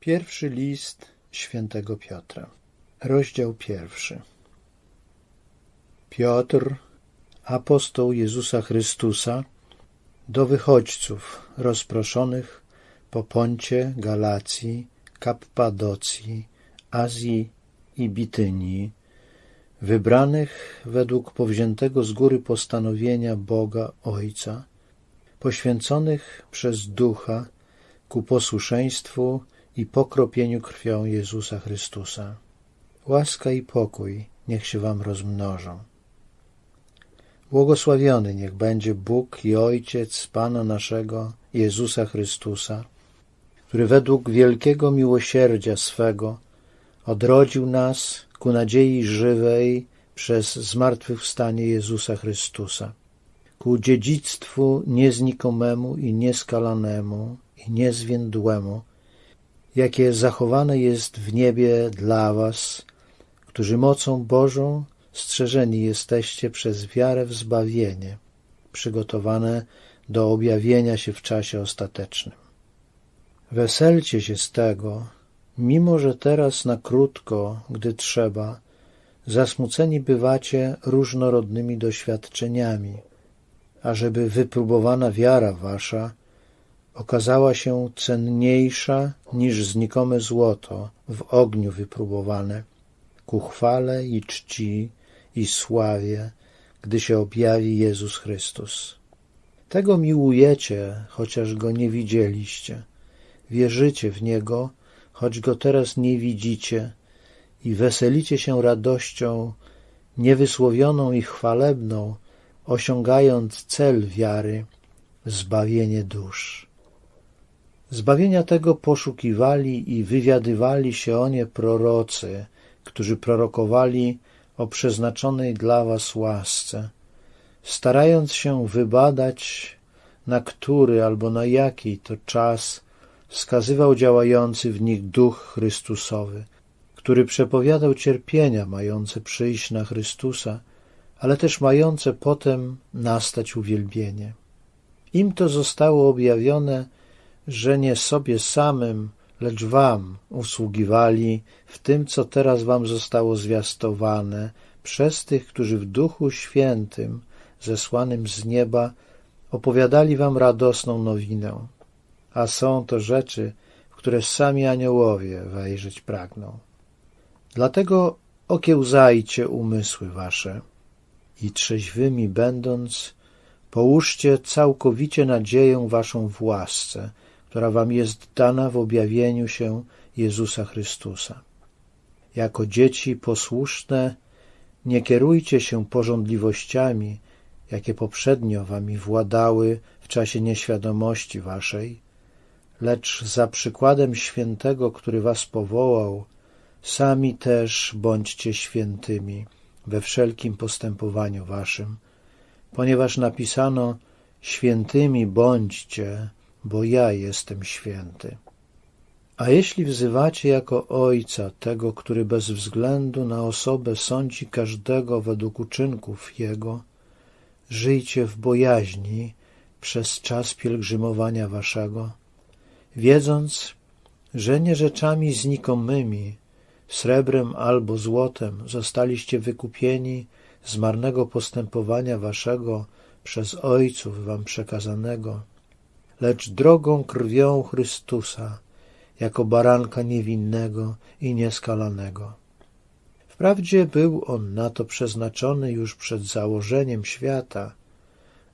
Pierwszy list świętego Piotra, rozdział pierwszy. Piotr, apostoł Jezusa Chrystusa, do wychodźców rozproszonych po Poncie, Galacji, Kappadocji, Azji i Bitynii, wybranych według powziętego z góry postanowienia Boga Ojca, poświęconych przez Ducha ku posłuszeństwu i pokropieniu krwią Jezusa Chrystusa. Łaska i pokój niech się wam rozmnożą. Błogosławiony niech będzie Bóg i Ojciec Pana naszego Jezusa Chrystusa, który według wielkiego miłosierdzia swego odrodził nas ku nadziei żywej przez zmartwychwstanie Jezusa Chrystusa, ku dziedzictwu nieznikomemu i nieskalanemu i niezwiędłemu, jakie zachowane jest w niebie dla was, którzy mocą Bożą strzeżeni jesteście przez wiarę w zbawienie, przygotowane do objawienia się w czasie ostatecznym. Weselcie się z tego, mimo że teraz na krótko, gdy trzeba, zasmuceni bywacie różnorodnymi doświadczeniami, ażeby wypróbowana wiara wasza okazała się cenniejsza niż znikome złoto w ogniu wypróbowane, ku chwale i czci i sławie, gdy się objawi Jezus Chrystus. Tego miłujecie, chociaż Go nie widzieliście. Wierzycie w Niego, choć Go teraz nie widzicie i weselicie się radością niewysłowioną i chwalebną, osiągając cel wiary, zbawienie dusz. Zbawienia tego poszukiwali i wywiadywali się o nie prorocy, którzy prorokowali o przeznaczonej dla was łasce, starając się wybadać, na który albo na jaki to czas wskazywał działający w nich Duch Chrystusowy, który przepowiadał cierpienia mające przyjść na Chrystusa, ale też mające potem nastać uwielbienie. Im to zostało objawione, że nie sobie samym, lecz wam usługiwali w tym, co teraz wam zostało zwiastowane przez tych, którzy w Duchu Świętym, zesłanym z nieba, opowiadali wam radosną nowinę. A są to rzeczy, w które sami aniołowie wejrzeć pragną. Dlatego okiełzajcie umysły wasze i trzeźwymi będąc, połóżcie całkowicie nadzieję waszą w łasce, która wam jest dana w objawieniu się Jezusa Chrystusa. Jako dzieci posłuszne nie kierujcie się porządliwościami, jakie poprzednio wami władały w czasie nieświadomości waszej, lecz za przykładem świętego, który was powołał, sami też bądźcie świętymi we wszelkim postępowaniu waszym, ponieważ napisano świętymi bądźcie, bo ja jestem święty. A jeśli wzywacie jako Ojca tego, który bez względu na osobę sądzi każdego według uczynków Jego, żyjcie w bojaźni przez czas pielgrzymowania waszego, wiedząc, że nie rzeczami znikomymi, srebrem albo złotem zostaliście wykupieni z marnego postępowania waszego przez Ojców wam przekazanego, lecz drogą krwią Chrystusa, jako baranka niewinnego i nieskalanego. Wprawdzie był on na to przeznaczony już przed założeniem świata,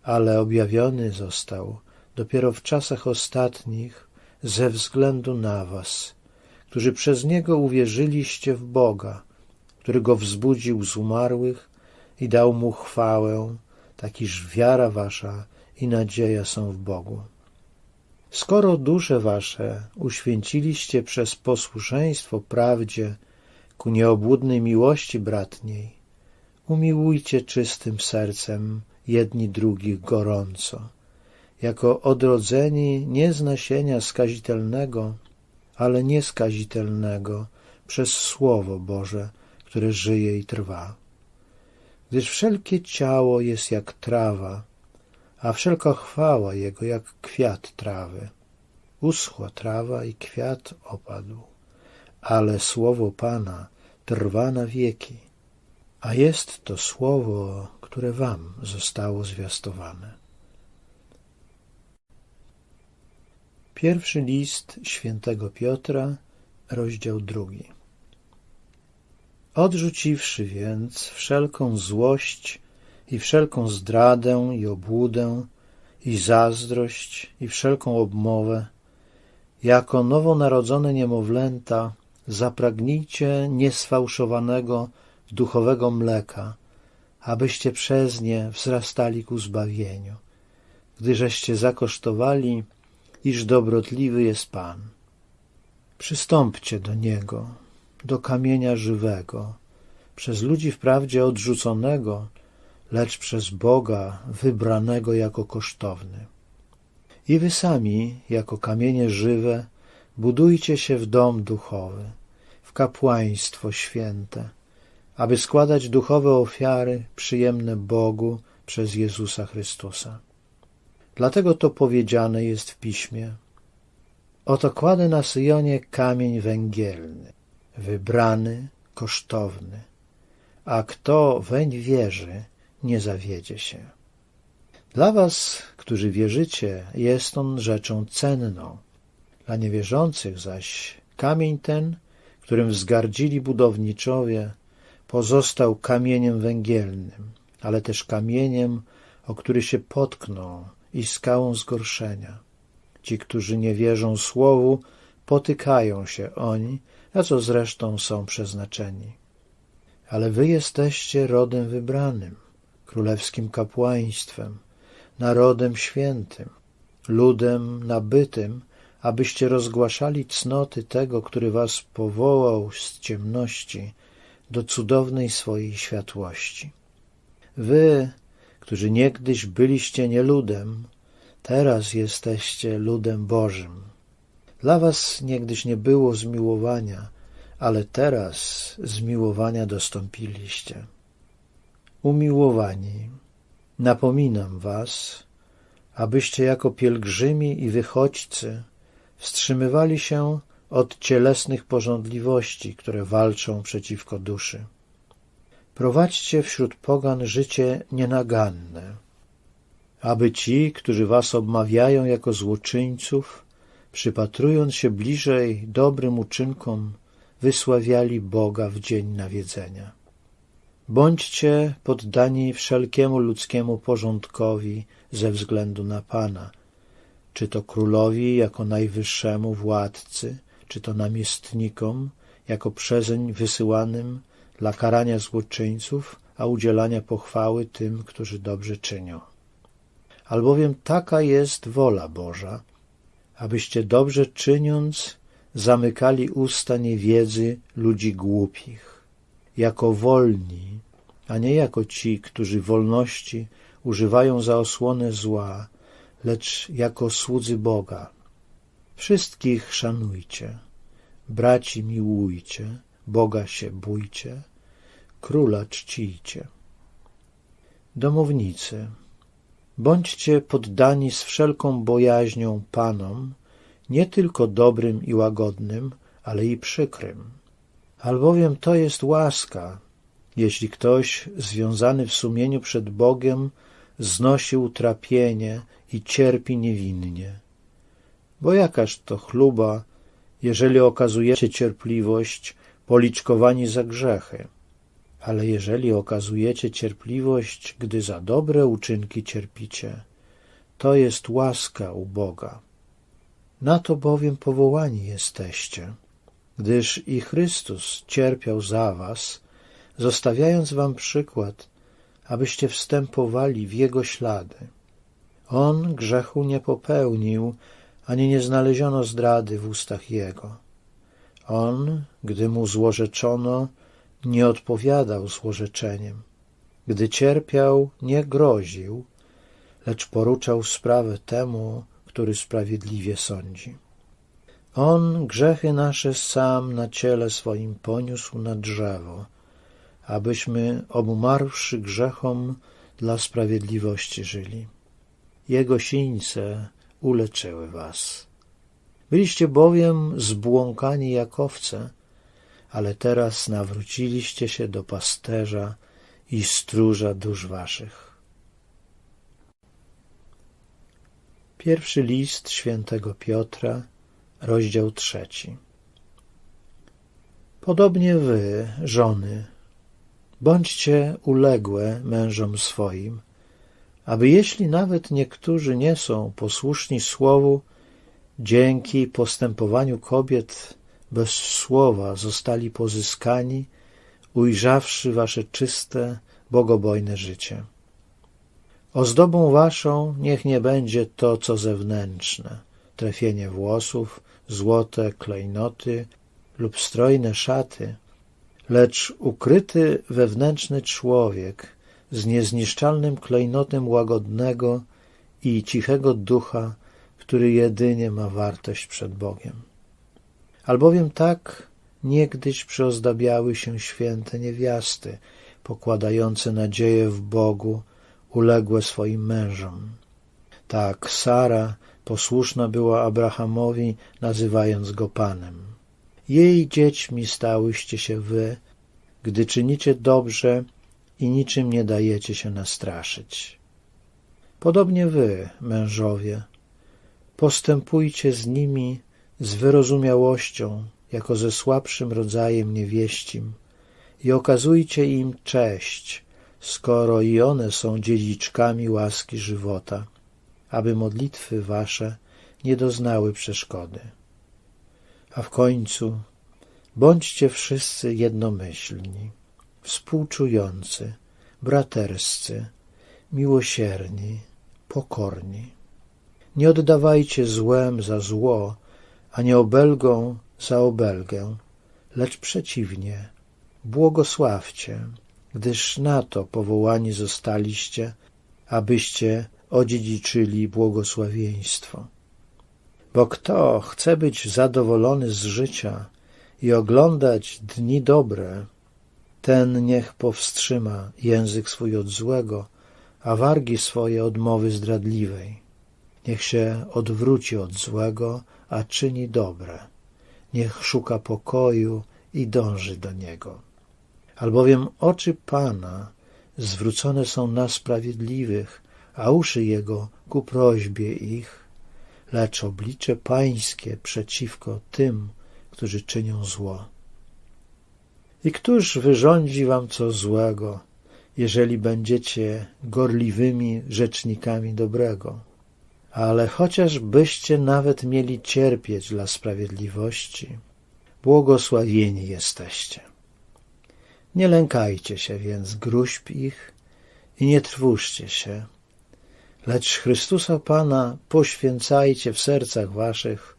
ale objawiony został dopiero w czasach ostatnich ze względu na was, którzy przez Niego uwierzyliście w Boga, który Go wzbudził z umarłych i dał Mu chwałę, takiż wiara wasza i nadzieja są w Bogu. Skoro dusze wasze uświęciliście przez posłuszeństwo prawdzie ku nieobłudnej miłości bratniej, umiłujcie czystym sercem jedni drugich gorąco, jako odrodzeni nie z nasienia skazitelnego, ale nieskazitelnego przez Słowo Boże, które żyje i trwa. Gdyż wszelkie ciało jest jak trawa, a wszelka chwała Jego jak kwiat trawy. uschła trawa i kwiat opadł, ale słowo Pana trwa na wieki, a jest to słowo, które wam zostało zwiastowane. Pierwszy list świętego Piotra, rozdział drugi. Odrzuciwszy więc wszelką złość i wszelką zdradę i obłudę i zazdrość i wszelką obmowę, jako nowonarodzone niemowlęta zapragnijcie niesfałszowanego duchowego mleka, abyście przez nie wzrastali ku zbawieniu, gdyżeście zakosztowali, iż dobrotliwy jest Pan. Przystąpcie do Niego, do kamienia żywego, przez ludzi wprawdzie odrzuconego, lecz przez Boga wybranego jako kosztowny. I wy sami, jako kamienie żywe, budujcie się w dom duchowy, w kapłaństwo święte, aby składać duchowe ofiary przyjemne Bogu przez Jezusa Chrystusa. Dlatego to powiedziane jest w Piśmie. Oto kładę na Syjonie kamień węgielny, wybrany, kosztowny, a kto weń wierzy, nie zawiedzie się. Dla was, którzy wierzycie, jest on rzeczą cenną. Dla niewierzących zaś kamień ten, którym wzgardzili budowniczowie, pozostał kamieniem węgielnym, ale też kamieniem, o który się potkną i skałą zgorszenia. Ci, którzy nie wierzą słowu, potykają się oni, a co zresztą są przeznaczeni. Ale wy jesteście rodem wybranym, królewskim kapłaństwem, narodem świętym, ludem nabytym, abyście rozgłaszali cnoty tego, który was powołał z ciemności do cudownej swojej światłości. Wy, którzy niegdyś byliście nieludem, teraz jesteście ludem Bożym. Dla was niegdyś nie było zmiłowania, ale teraz zmiłowania dostąpiliście. Umiłowani, napominam was, abyście jako pielgrzymi i wychodźcy wstrzymywali się od cielesnych porządliwości, które walczą przeciwko duszy. Prowadźcie wśród pogan życie nienaganne, aby ci, którzy was obmawiają jako złoczyńców, przypatrując się bliżej dobrym uczynkom, wysławiali Boga w dzień nawiedzenia. Bądźcie poddani wszelkiemu ludzkiemu porządkowi ze względu na Pana, czy to królowi jako najwyższemu władcy, czy to namiestnikom, jako przezeń wysyłanym dla karania złoczyńców, a udzielania pochwały tym, którzy dobrze czynią. Albowiem taka jest wola Boża, abyście dobrze czyniąc zamykali usta niewiedzy ludzi głupich, jako wolni, a nie jako ci, którzy wolności używają za osłonę zła, lecz jako słudzy Boga, Wszystkich szanujcie, braci miłujcie, Boga się bójcie, króla czcijcie. Domownicy, bądźcie poddani z wszelką bojaźnią Panom, nie tylko dobrym i łagodnym, ale i przykrym. Albowiem to jest łaska, jeśli ktoś związany w sumieniu przed Bogiem znosi utrapienie i cierpi niewinnie bo jakaż to chluba, jeżeli okazujecie cierpliwość, policzkowani za grzechy. Ale jeżeli okazujecie cierpliwość, gdy za dobre uczynki cierpicie, to jest łaska u Boga. Na to bowiem powołani jesteście, gdyż i Chrystus cierpiał za was, zostawiając wam przykład, abyście wstępowali w Jego ślady. On grzechu nie popełnił, ani nie znaleziono zdrady w ustach jego. On, gdy mu złorzeczono, nie odpowiadał złorzeczeniem. Gdy cierpiał, nie groził, lecz poruczał sprawę temu, który sprawiedliwie sądzi. On grzechy nasze sam na ciele swoim poniósł na drzewo, abyśmy obumarłszy grzechom dla sprawiedliwości żyli. Jego sińce uleczyły was. Byliście bowiem zbłąkani jak owce, ale teraz nawróciliście się do pasterza i stróża dusz waszych. Pierwszy list świętego Piotra, rozdział trzeci. Podobnie wy, żony, bądźcie uległe mężom swoim, aby jeśli nawet niektórzy nie są posłuszni słowu, dzięki postępowaniu kobiet bez słowa zostali pozyskani, ujrzawszy wasze czyste, bogobojne życie. Ozdobą waszą niech nie będzie to, co zewnętrzne, trefienie włosów, złote klejnoty lub strojne szaty, lecz ukryty wewnętrzny człowiek z niezniszczalnym klejnotem łagodnego i cichego ducha, który jedynie ma wartość przed Bogiem. Albowiem tak niegdyś przyozdabiały się święte niewiasty, pokładające nadzieję w Bogu, uległe swoim mężom. Tak Sara posłuszna była Abrahamowi, nazywając go Panem. Jej dziećmi stałyście się wy, gdy czynicie dobrze i niczym nie dajecie się nastraszyć. Podobnie wy, mężowie, postępujcie z nimi z wyrozumiałością, jako ze słabszym rodzajem niewieścim i okazujcie im cześć, skoro i one są dziedziczkami łaski żywota, aby modlitwy wasze nie doznały przeszkody. A w końcu bądźcie wszyscy jednomyślni, współczujący, braterscy, miłosierni, pokorni. Nie oddawajcie złem za zło, ani obelgą za obelgę, lecz przeciwnie, błogosławcie, gdyż na to powołani zostaliście, abyście odziedziczyli błogosławieństwo. Bo kto chce być zadowolony z życia i oglądać dni dobre, ten niech powstrzyma język swój od złego, a wargi swoje od mowy zdradliwej. Niech się odwróci od złego, a czyni dobre. Niech szuka pokoju i dąży do niego. Albowiem oczy Pana zwrócone są na sprawiedliwych, a uszy Jego ku prośbie ich, lecz oblicze Pańskie przeciwko tym, którzy czynią zło. I któż wyrządzi wam co złego, jeżeli będziecie gorliwymi rzecznikami dobrego? Ale chociaż byście nawet mieli cierpieć dla sprawiedliwości, błogosławieni jesteście. Nie lękajcie się więc gruźb ich i nie trwóżcie się, lecz Chrystusa Pana poświęcajcie w sercach waszych,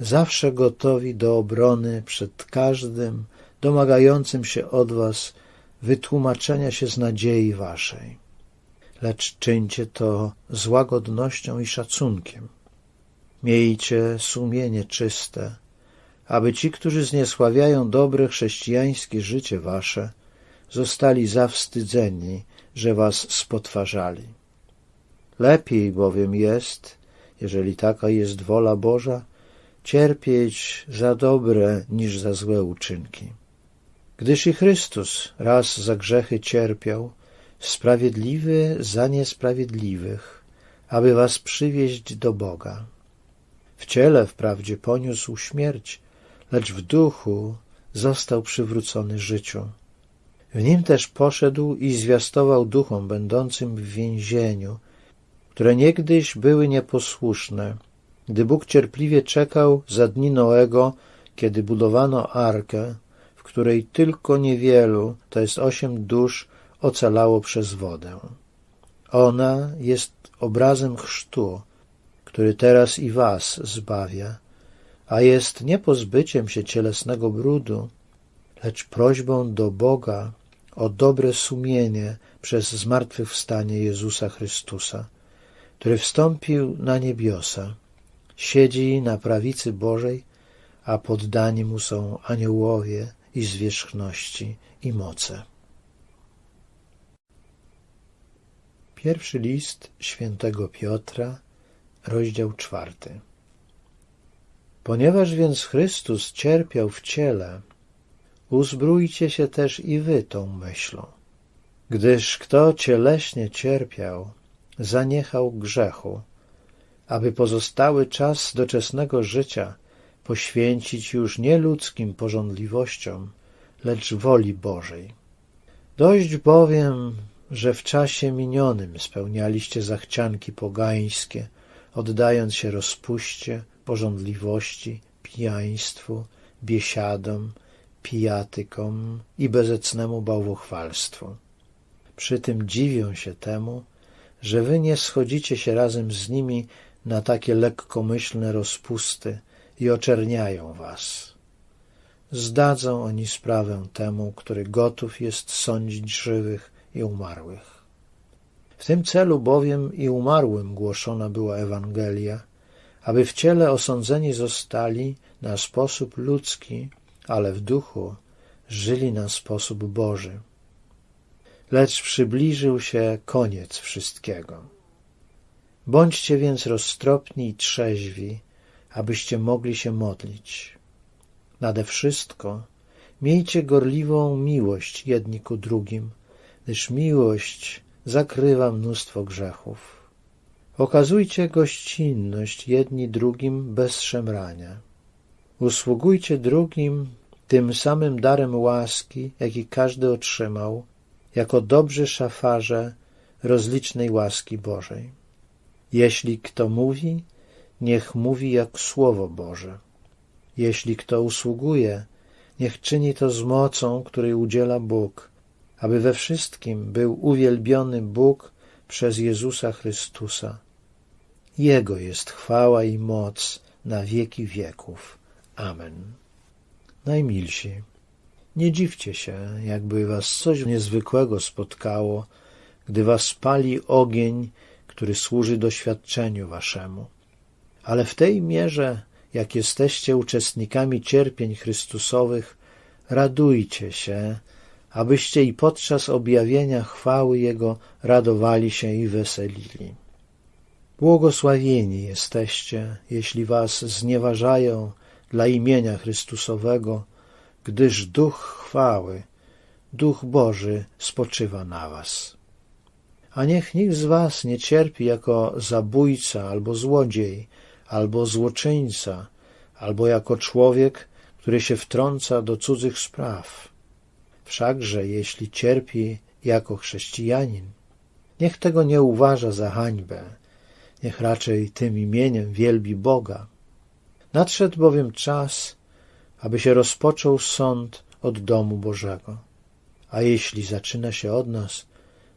zawsze gotowi do obrony przed każdym domagającym się od was wytłumaczenia się z nadziei waszej. Lecz czyńcie to z łagodnością i szacunkiem. Miejcie sumienie czyste, aby ci, którzy zniesławiają dobre chrześcijańskie życie wasze, zostali zawstydzeni, że was spotwarzali. Lepiej bowiem jest, jeżeli taka jest wola Boża, cierpieć za dobre niż za złe uczynki. Gdyż i Chrystus raz za grzechy cierpiał, sprawiedliwy za niesprawiedliwych, aby was przywieźć do Boga. W ciele wprawdzie poniósł śmierć, lecz w duchu został przywrócony życiu. W nim też poszedł i zwiastował duchom będącym w więzieniu, które niegdyś były nieposłuszne, gdy Bóg cierpliwie czekał za dni Noego, kiedy budowano arkę, w której tylko niewielu, to jest osiem dusz, ocalało przez wodę. Ona jest obrazem chrztu, który teraz i was zbawia, a jest nie pozbyciem się cielesnego brudu, lecz prośbą do Boga o dobre sumienie przez zmartwychwstanie Jezusa Chrystusa, który wstąpił na niebiosa, siedzi na prawicy Bożej, a poddani mu są aniołowie i zwierzchności i moce. Pierwszy list świętego Piotra, rozdział czwarty. Ponieważ więc Chrystus cierpiał w ciele, uzbrójcie się też i wy tą myślą. Gdyż kto cieleśnie cierpiał, zaniechał grzechu, aby pozostały czas doczesnego życia poświęcić już nie ludzkim porządliwościom, lecz woli Bożej. Dość bowiem, że w czasie minionym spełnialiście zachcianki pogańskie, oddając się rozpuście, porządliwości, pijaństwu, biesiadom, pijatykom i bezecnemu bałwochwalstwu. Przy tym dziwią się temu, że wy nie schodzicie się razem z nimi na takie lekkomyślne rozpusty i oczerniają was. Zdadzą oni sprawę temu, który gotów jest sądzić żywych i umarłych. W tym celu bowiem i umarłym głoszona była Ewangelia, aby w ciele osądzeni zostali na sposób ludzki, ale w duchu żyli na sposób Boży. Lecz przybliżył się koniec wszystkiego. Bądźcie więc roztropni i trzeźwi, abyście mogli się modlić. Nade wszystko miejcie gorliwą miłość jedni ku drugim, gdyż miłość zakrywa mnóstwo grzechów. Okazujcie gościnność jedni drugim bez szemrania. Usługujcie drugim tym samym darem łaski, jaki każdy otrzymał, jako dobrzy szafarze rozlicznej łaski Bożej. Jeśli kto mówi, niech mówi jak Słowo Boże. Jeśli kto usługuje, niech czyni to z mocą, której udziela Bóg, aby we wszystkim był uwielbiony Bóg przez Jezusa Chrystusa. Jego jest chwała i moc na wieki wieków. Amen. Najmilsi, nie dziwcie się, jakby was coś niezwykłego spotkało, gdy was pali ogień, który służy doświadczeniu waszemu. Ale w tej mierze, jak jesteście uczestnikami cierpień Chrystusowych, radujcie się, abyście i podczas objawienia chwały Jego radowali się i weselili. Błogosławieni jesteście, jeśli was znieważają dla imienia Chrystusowego, gdyż Duch chwały, Duch Boży spoczywa na was. A niech nikt z was nie cierpi jako zabójca albo złodziej, albo złoczyńca, albo jako człowiek, który się wtrąca do cudzych spraw. Wszakże jeśli cierpi jako chrześcijanin, niech tego nie uważa za hańbę, niech raczej tym imieniem wielbi Boga. Nadszedł bowiem czas, aby się rozpoczął sąd od domu Bożego. A jeśli zaczyna się od nas,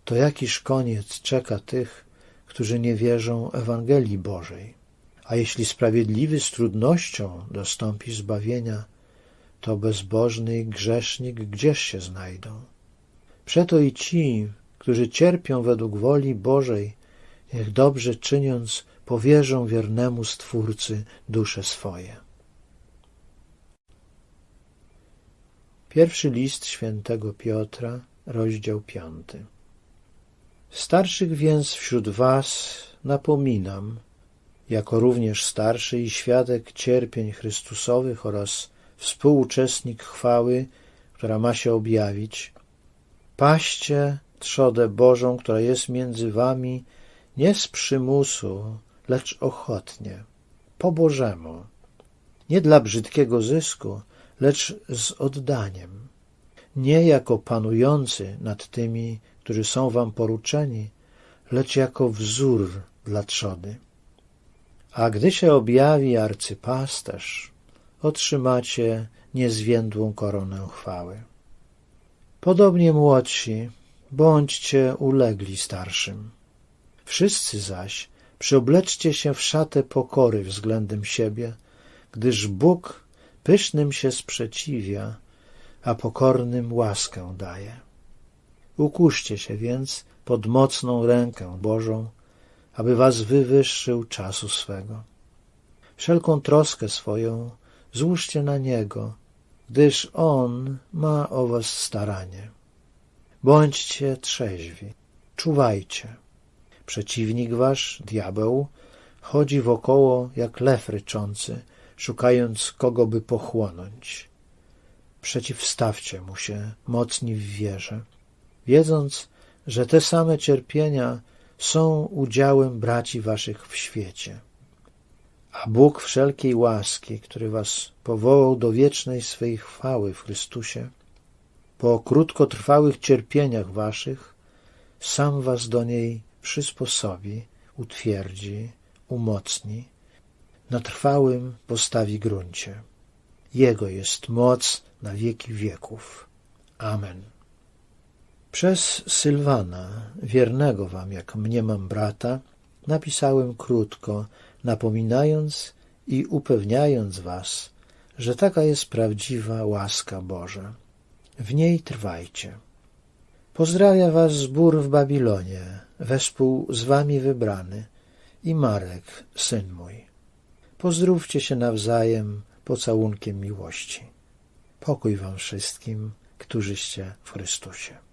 to jakiż koniec czeka tych, którzy nie wierzą Ewangelii Bożej? A jeśli sprawiedliwy z trudnością dostąpi zbawienia, to bezbożny i grzesznik gdzież się znajdą? Przeto i ci, którzy cierpią według woli Bożej, niech dobrze czyniąc powierzą wiernemu Stwórcy dusze swoje. Pierwszy list świętego Piotra, rozdział piąty. Starszych więc wśród was napominam, jako również starszy i świadek cierpień Chrystusowych oraz współuczestnik chwały, która ma się objawić, paście trzodę Bożą, która jest między wami nie z przymusu, lecz ochotnie, po Bożemu, nie dla brzydkiego zysku, lecz z oddaniem, nie jako panujący nad tymi, którzy są wam poruczeni, lecz jako wzór dla trzody. A gdy się objawi arcypasterz, otrzymacie niezwiędłą koronę chwały. Podobnie młodsi, bądźcie ulegli starszym. Wszyscy zaś przyobleczcie się w szatę pokory względem siebie, gdyż Bóg pysznym się sprzeciwia, a pokornym łaskę daje. Ukuszcie się więc pod mocną rękę Bożą, aby was wywyższył czasu swego. Wszelką troskę swoją złóżcie na Niego, gdyż On ma o was staranie. Bądźcie trzeźwi, czuwajcie. Przeciwnik wasz, diabeł, chodzi wokoło jak lew ryczący, szukając kogo by pochłonąć. Przeciwstawcie mu się, mocni w wierze, wiedząc, że te same cierpienia są udziałem braci waszych w świecie. A Bóg wszelkiej łaski, który was powołał do wiecznej swej chwały w Chrystusie, po krótkotrwałych cierpieniach waszych, sam was do niej przysposobi, utwierdzi, umocni, na trwałym postawi gruncie. Jego jest moc na wieki wieków. Amen. Przez Sylwana, wiernego wam jak mniemam brata, napisałem krótko, napominając i upewniając was, że taka jest prawdziwa łaska Boża. W niej trwajcie. Pozdrawia was zbór w Babilonie, wespół z wami wybrany i Marek, syn mój. Pozdrówcie się nawzajem pocałunkiem miłości. Pokój wam wszystkim, którzyście w Chrystusie.